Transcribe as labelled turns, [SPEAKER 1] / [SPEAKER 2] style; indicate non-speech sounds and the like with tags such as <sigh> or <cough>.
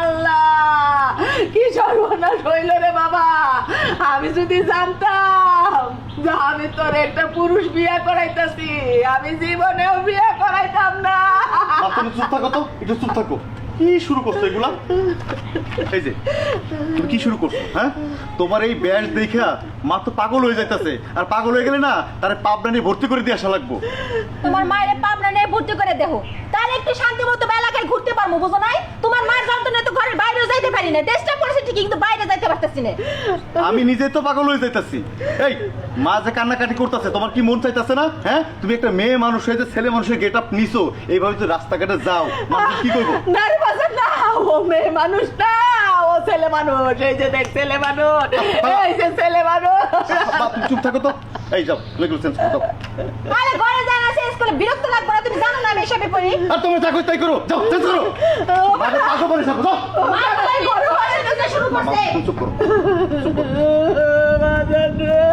[SPEAKER 1] আল্লাহ কি সর্বনাশ হইল রে বাবা? আমি যদি জানতাম যে আমি তোর একটা পুরুষ বিয়ে করাইতাছি আমি জীবনেও বিয়ে করাইতাম না।
[SPEAKER 2] তুমি চুপ থাকো তো একটু চুপ থাকো। কি শুরু করছ এগুলা? এই যে তুমি কি শুরু করছ হ্যাঁ? তোমার এই ব্যাস দেখা মা তো পাগল হয়ে যাইতাছে। আর পাগল হয়ে গেলে না তার পাবনা নিয়ে ভর্তি করে দিয়ে আসা লাগবো।
[SPEAKER 3] তোমার মায়ের পাবনা নিয়ে ভর্তি করে দেহো তাহলে একটু শান্তি মতো পারি না চেষ্টা করেছি ঠিকই কিন্তু বাইরে যাইতে পারতেছি না।
[SPEAKER 2] আমি নিজে তো পাগল হয়ে যাইতাছি। এই মা যে কান্নাকাটি করতেছে তোমার কি মন চাইতাছে না? হ্যাঁ? তুমি একটা মেয়ে মানুষ হয়ে যে ছেলে মানুষের গেট আপ নিছো এইভাবে তো রাস্তাঘাটে যাও মানুষ কি করব? <laughs>
[SPEAKER 1] না রে না ও মেয়ে মানুষ না ও ছেলে মানুষ এই যে দেখ ছেলে মানুষ <laughs> এই যে ছেলে মানুষ।
[SPEAKER 2] চুপ থাকো তো। এই যাও লেগুলো চেঞ্জ করো
[SPEAKER 3] হিসাবে করি
[SPEAKER 2] আর তোমরা যা তাই করো। যাও চেঞ্জ করো। আগে পাগো পরে যাও। যাও
[SPEAKER 3] মা তাই করো শুরু করছে।
[SPEAKER 2] চুপ করো চুপ করো। <laughs>